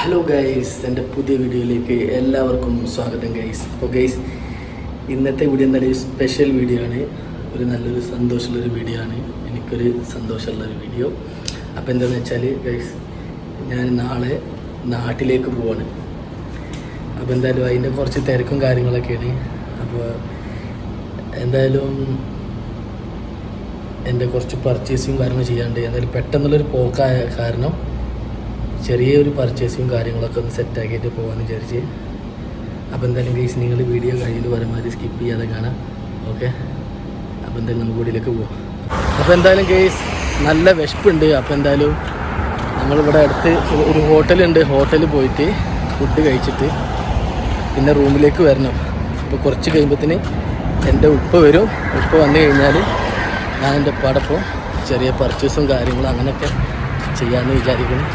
Hello guys എന്റെ പുതിയ വീഡിയോയിലേക്ക് എല്ലാവർക്കും സ്വാഗതം ഗൈസ് അപ്പോൾ ഗൈസ് ഇന്നത്തെ വീഡിയോ എന്തായാലും സ്പെഷ്യൽ വീഡിയോ ആണ്. ഒരു നല്ലൊരു സന്തോഷമുള്ളൊരു വീഡിയോ ആണ്. എനിക്കൊരു സന്തോഷമുള്ളൊരു വീഡിയോ അപ്പോൾ എന്താണെന്ന് വെച്ചാൽ ഗൈസ് ഞാൻ നാളെ നാട്ടിലേക്ക് പോവാണ്. അപ്പോൾ എന്തായാലും അതിന്റെ കുറച്ച് തിരക്കും കാര്യങ്ങളൊക്കെയാണ്. അപ്പോൾ എന്തായാലും എന്റെ കുറച്ച് പർച്ചേസിങ് കാര്യങ്ങൾ ചെയ്യാണ്ട് എന്തായാലും പെട്ടെന്നുള്ളൊരു പോക്കായ കാരണം ചെറിയൊരു പർച്ചേസും കാര്യങ്ങളൊക്കെ ഒന്ന് സെറ്റാക്കിയിട്ട് പോകാമെന്ന് വിചാരിച്ച്. അപ്പോൾ എന്തായാലും ഗൈസ് നിങ്ങൾ വീഡിയോ കഴിയുന്നത് പരമാവധി സ്കിപ്പ് ചെയ്യാതെ കാണാം. ഓക്കെ അപ്പോൾ എന്തായാലും നമുക്ക് വീട്ടിലേക്ക് പോവാം. അപ്പോൾ എന്തായാലും ഗൈസ് നല്ല വിശപ്പുണ്ട്. അപ്പോൾ എന്തായാലും നമ്മളിവിടെ അടുത്ത് ഒരു ഹോട്ടലുണ്ട്. ഹോട്ടലിൽ പോയിട്ട് ഫുഡ് കഴിച്ചിട്ട് പിന്നെ റൂമിലേക്ക് വരണം. അപ്പോൾ കുറച്ച് കഴിയുമ്പോഴത്തേന് എന്റെ ഉപ്പ വരും. ഉപ്പ വന്നു കഴിഞ്ഞാൽ ഞാൻ എന്റെ ഉപ്പാടൊപ്പം ചെറിയ പർച്ചേസും കാര്യങ്ങളും അങ്ങനെയൊക്കെ ചെയ്യാമെന്ന് വിചാരിക്കുന്നു.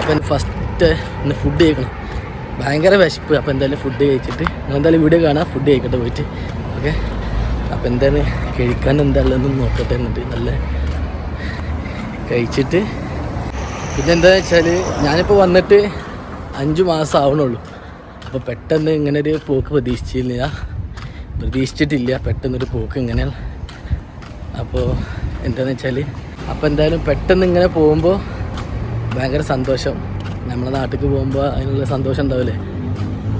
അപ്പം ഫസ്റ്റ് ഇന്ന് ഫുഡ് കഴിക്കണം. ഭയങ്കര വിശപ്പ്. അപ്പോൾ എന്തായാലും ഫുഡ് കഴിച്ചിട്ട് നിങ്ങൾ എന്തായാലും വീഡിയോ കാണാം. ഫുഡ് കഴിക്കട്ടെ പോയിട്ട്. ഓക്കെ അപ്പോൾ എന്തായാലും കഴിക്കാൻ എന്താണെന്ന് നോക്കട്ടെ എന്നിട്ട് നല്ല കഴിച്ചിട്ട്. പിന്നെ എന്താ വെച്ചാൽ ഞാനിപ്പോൾ വന്നിട്ട് അഞ്ച് മാസം ആവണുള്ളൂ. അപ്പോൾ പെട്ടെന്ന് ഇങ്ങനെ ഒരു പോക്ക് പ്രതീക്ഷിച്ചില്ല. പ്രതീക്ഷിച്ചിട്ടില്ല. പെട്ടെന്നൊരു പോക്ക് ഇങ്ങനെ അപ്പോൾ എന്താണെന്ന് വെച്ചാൽ അപ്പോൾ എന്തായാലും പെട്ടെന്ന് ഇങ്ങനെ പോകുമ്പോൾ ഭയങ്കര സന്തോഷം. നമ്മുടെ നാട്ടിലേക്ക് പോകുമ്പോൾ അതിനുള്ള സന്തോഷം ഉണ്ടാവില്ലേ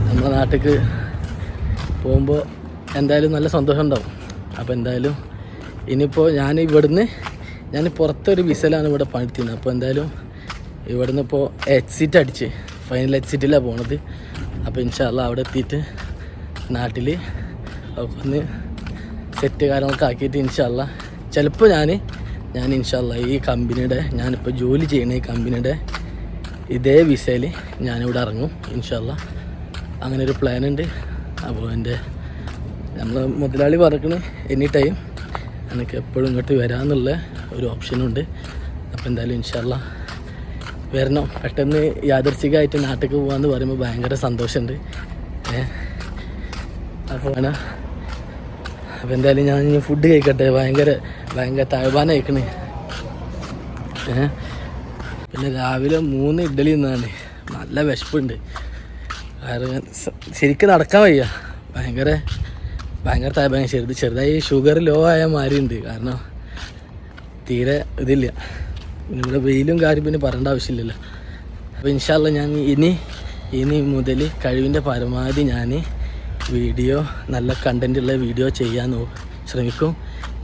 നമ്മുടെ നാട്ടിലേക്ക് പോകുമ്പോൾ എന്തായാലും നല്ല സന്തോഷം ഉണ്ടാവും. അപ്പോൾ എന്തായാലും ഇനിയിപ്പോൾ ഞാൻ ഇവിടുന്ന് ഞാൻ പുറത്തൊരു വിസലാണ് ഇവിടെ പണിത്തിരുന്നത് അപ്പോൾ എന്തായാലും ഇവിടുന്ന് ഇപ്പോൾ എക്സിറ്റ് അടിച്ച് ഫൈനൽ എക്സിറ്റിലാണ് പോണത്. അപ്പോൾ ഇൻഷാല്ല അവിടെ എത്തിയിട്ട് നാട്ടിൽ ഒന്ന് സെറ്റ് കാര്യങ്ങളൊക്കെ ആക്കിയിട്ട് ഇൻഷാല്ല ചിലപ്പോൾ ഞാൻ ഞാൻ ഇൻഷാല്ല ഈ കമ്പനിയുടെ ഞാനിപ്പോൾ ജോലി ചെയ്യുന്ന ഈ കമ്പനിയുടെ ഇതേ വിസയിൽ ഞാനിവിടെ ഇറങ്ങും ഇൻഷാല്ല അങ്ങനെ ഒരു പ്ലാൻ ഉണ്ട്. അപ്പോൾ എന്റെ നമ്മൾ മുതലാളി പറക്കണ എനി ടൈം എനിക്ക് എപ്പോഴും ഇങ്ങോട്ട് വരാമെന്നുള്ള ഒരു ഓപ്ഷനുണ്ട് അപ്പോൾ എന്തായാലും ഇൻഷാല്ല വരണം. പെട്ടെന്ന് യാദർച്ഛികമായിട്ട് നാട്ടിലേക്ക് പോകാമെന്ന് പറയുമ്പോൾ ഭയങ്കര സന്തോഷമുണ്ട്. ഏ? അപ്പോൾ വേണം അപ്പോൾ എന്തായാലും ഞാൻ ഇനി ഫുഡ് കഴിക്കട്ടെ. ഭയങ്കര ഭയങ്കര തഴവാന കഴിക്കണേ പിന്നെ രാവിലെ മൂന്ന് ഇഡ്ഡലി നിന്നാണ് നല്ല വിശപ്പുണ്ട്. കാരണം ശരിക്കും നടക്കാൻ വയ്യ. ഭയങ്കര ഭയങ്കര ത- ചെറുത് ചെറുതായി ഷുഗർ ലോ ആയ മാതിരി ഉണ്ട്. കാരണം തീരെ ഇതില്ല. ഇവിടെ വെയിലും കാര്യം പിന്നെ പറയേണ്ട ആവശ്യമില്ലല്ലോ. അപ്പോൾ ഇൻഷാല്ല ഞാൻ ഇനി ഇനി മുതൽ കഴിവിന്റെ പരമാവധി ഞാൻ വീഡിയോ നല്ല കണ്ടന്റുള്ള വീഡിയോ ചെയ്യാൻ ശ്രമിക്കും.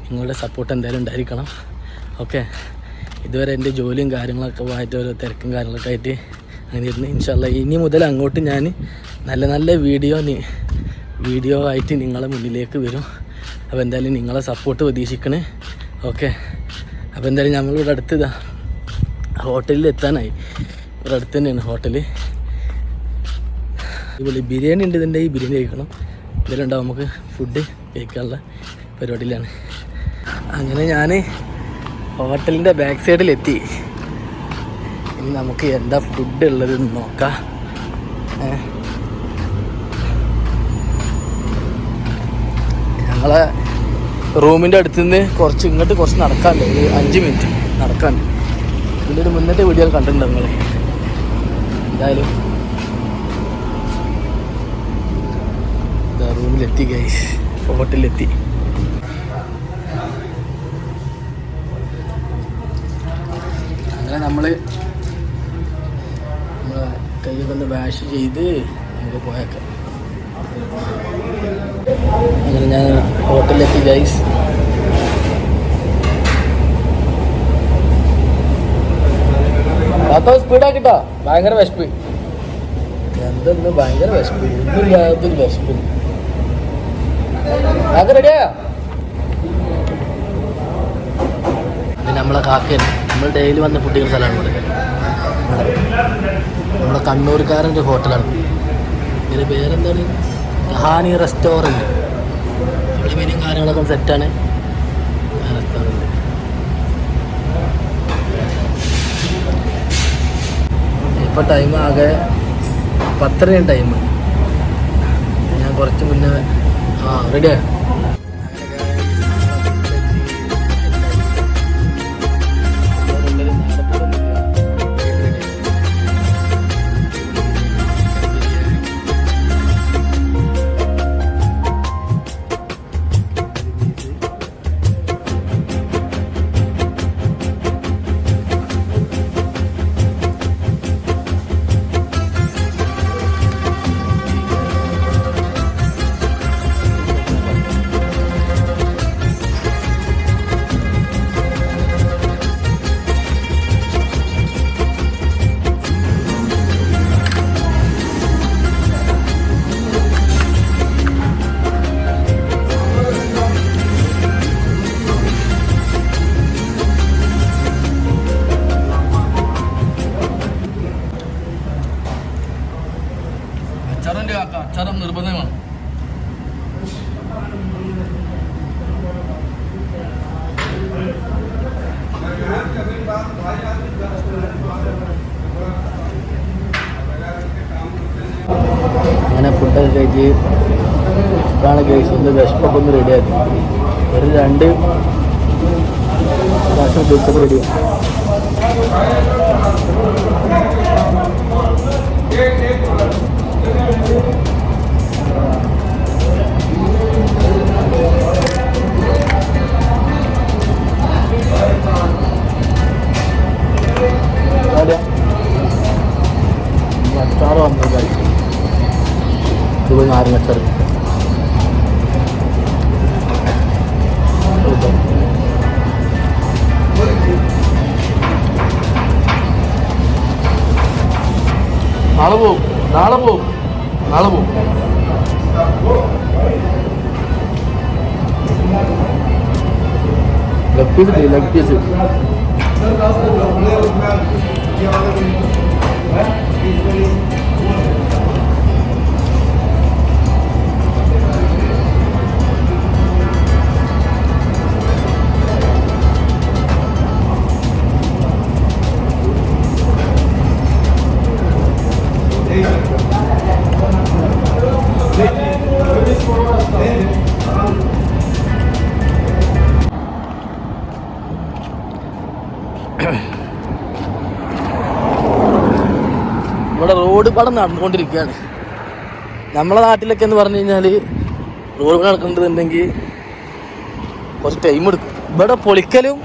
നിങ്ങളുടെ സപ്പോർട്ട് എന്തായാലും ഉണ്ടായിരിക്കണം. ഓക്കെ ഇതുവരെ എന്റെ ജോലിയും കാര്യങ്ങളൊക്കെ ആയിട്ട് ഓരോ തിരക്കും കാര്യങ്ങളൊക്കെ ആയിട്ട് അങ്ങനെ ഇരുന്ന്. ഇൻഷാല്ല ഇനി മുതൽ അങ്ങോട്ട് ഞാൻ നല്ല നല്ല വീഡിയോ വീഡിയോ ആയിട്ട് നിങ്ങളെ മുന്നിലേക്ക് വരും. അപ്പോൾ എന്തായാലും നിങ്ങളെ സപ്പോർട്ട് പ്രതീക്ഷിക്കണേ. ഓക്കെ അപ്പോൾ എന്തായാലും നമ്മളിവിടെ ഇതാ ഹോട്ടലിൽ എത്താനായി. ഇവിടെ അടുത്ത് തന്നെയാണ് ഹോട്ടൽ ഇവിടെ ബിരിയാണി ഉണ്ട് ഇതിന്റെ. ഈ ബിരിയാണി കഴിക്കണം. ഇതിലുണ്ടാവും നമുക്ക് ഫുഡ് കഴിക്കാനുള്ള പരിപാടിയിലാണ്. അങ്ങനെ ഞാൻ ഹോട്ടലിന്റെ ബാക്ക് സൈഡിലെത്തി ഇനി നമുക്ക് എന്താ ഫുഡ് ഉള്ളത് നോക്കാം. ഞങ്ങളെ റൂമിന്റെ അടുത്ത് നിന്ന് കുറച്ച് ഇങ്ങോട്ട് കുറച്ച് നടക്കാനുണ്ട് ഒരു അഞ്ച് മിനിറ്റ് നടക്കാൻ. ഇതിന്റെ ഒരു മുന്നത്തെ വീഡിയോ കണ്ടിട്ടുണ്ട് നിങ്ങൾ എന്തായാലും റൂമിലെത്തി ഗൈസ് ഹോട്ടലിലെത്തി. അങ്ങനെ നമ്മൾ കൈയൊക്കെ ഒന്ന് വാഷ് ചെയ്ത് നമുക്ക് പോയേക്കാം. അങ്ങനെ ഞാൻ ഹോട്ടലിലെത്തി ഗൈസ് സ്പീഡാക്കിട്ടോ ഭയങ്കര വിശപ്പ്. എന്തെന്ന് ഭയങ്കര വിശപ്പ്. ഒന്നുമില്ലാത്തൊരു വിശപ്പ്. അത് റെഡിയാ ഇത് നമ്മളെ കാക്കൻ നമ്മൾ ഡെയിലി വന്ന് ചെയ്യുന്ന സ്ഥലമാണ് ഇവിടെ. നമ്മളെ കണ്ണൂർക്കാരന്റെ ഹോട്ടലാണ് ഇതിന് പേരെന്താണ്? ഹാനി റെസ്റ്റോറന്റ് ഇവിടെ മെനും കാര്യങ്ങളൊക്കെ സെറ്റാണ് റെസ്റ്റോറന്റ് ഇപ്പോൾ ടൈം ആകെ പത്തരയും ടൈം ഞാൻ കുറച്ച് മുന്നേ ആ റെഡിയാ അച്ചാറും നിർബന്ധമാണ്. അങ്ങനെ ഫുഡൊക്കെ കഴിച്ച് ഇതാണ് കേസ് ഒന്ന് വിശപ്പൊക്കെ ഒന്ന് റെഡിയാക്കി ഒരു രണ്ട് പ്രാവശ്യം ദിവസം റെഡിയാണ് ഇത് നാരങ്ങച്ചാറ് നാളെ പോവും. നാളെ പോവും. നാളെ പോവും. ലെഗ് പീസ് ലെഗ് പീസ് ഇവിടെ റോഡ് പടം നടന്നുകൊണ്ടിരിക്കുകയാണ്. നമ്മളെ നാട്ടിലൊക്കെ എന്ന് പറഞ്ഞു കഴിഞ്ഞാൽ റോഡ് പടം നടക്കുന്നുണ്ടെങ്കിൽ കുറച്ച് ടൈം എടുക്കും. ഇവിടെ പൊളിക്കലും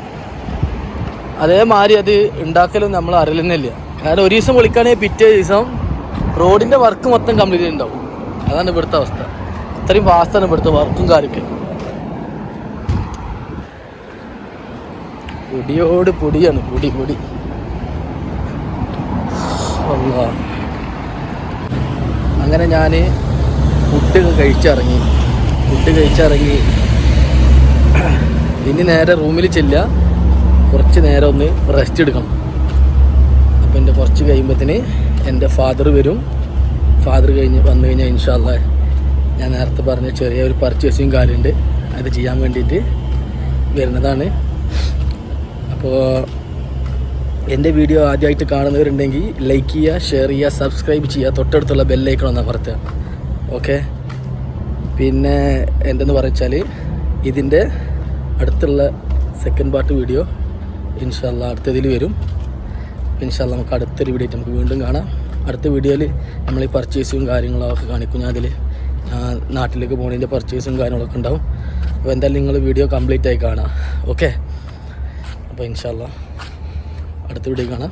അതേമാതിരി അത് ഉണ്ടാക്കലും നമ്മൾ അറിയില്ലെന്നില്ല കാരണം ഒരു ദിവസം പൊളിക്കുകയാണെങ്കിൽ പിറ്റേ ദിവസം റോഡിന്റെ വർക്ക് മൊത്തം കംപ്ലീറ്റ് ഉണ്ടാവും അതാണ് ഇവിടുത്തെ അവസ്ഥ. ഇത്രയും ഫാസ്റ്റാണ് ഇവിടുത്തെ വർക്കും കാര്യമൊക്കെ പൊടിയോട് പൊടിയാണ് പൊടി പൊടി. അങ്ങനെ ഞാൻ ഫുഡ് കഴിച്ചിറങ്ങി. ഫുഡ് കഴിച്ചിറങ്ങി. ഇനി നേരെ റൂമിൽ ചെല്ലുക. കുറച്ച് നേരം ഒന്ന് റെസ്റ്റ് എടുക്കണം. അപ്പം എന്റെ കുറച്ച് കഴിയുമ്പോഴത്തേന് എന്റെ ഫാദർ വരും. ഫാദർ കഴിഞ്ഞ് വന്നു കഴിഞ്ഞാൽ ഇൻഷാല്ല ഞാൻ നേരത്തെ പറഞ്ഞ ചെറിയ ഒരു പർച്ചേസിങ് കാര്യമുണ്ട്. അത് ചെയ്യാൻ വേണ്ടിയിട്ട് വരുന്നതാണ്. അപ്പോൾ എന്റെ വീഡിയോ ആദ്യമായിട്ട് കാണുന്നവരുണ്ടെങ്കിൽ ലൈക്ക് ചെയ്യുക ഷെയർ ചെയ്യുക സബ്സ്ക്രൈബ് ചെയ്യുക. തൊട്ടടുത്തുള്ള ബെല്ലൈക്കണം ഒന്ന് അമർത്തുക. ഓക്കെ പിന്നെ എന്തെന്ന് പറഞ്ഞാൽ ഇതിന്റെ അടുത്തുള്ള സെക്കൻഡ് പാർട്ട് വീഡിയോ ഇൻഷാല്ല അടുത്തതിൽ വരും. ഇൻഷാല്ല നമുക്ക് അടുത്തൊരു വീഡിയോ നമുക്ക് വീണ്ടും കാണാം. അടുത്ത വീഡിയോയിൽ നമ്മൾ ഈ പർച്ചേസും കാര്യങ്ങളും ഒക്കെ കാണിക്കും. ഞാൻ അതിൽ നാട്ടിലേക്ക് പോകുന്നതിന്റെ പർച്ചേസും കാര്യങ്ങളൊക്കെ ഉണ്ടാവും. അപ്പോൾ എന്തായാലും നിങ്ങൾ വീഡിയോ കംപ്ലീറ്റ് ആയി കാണാം ഓക്കെ അപ്പോൾ ഇൻഷാല്ല അടുത്ത വീഡിയോ കാണാം.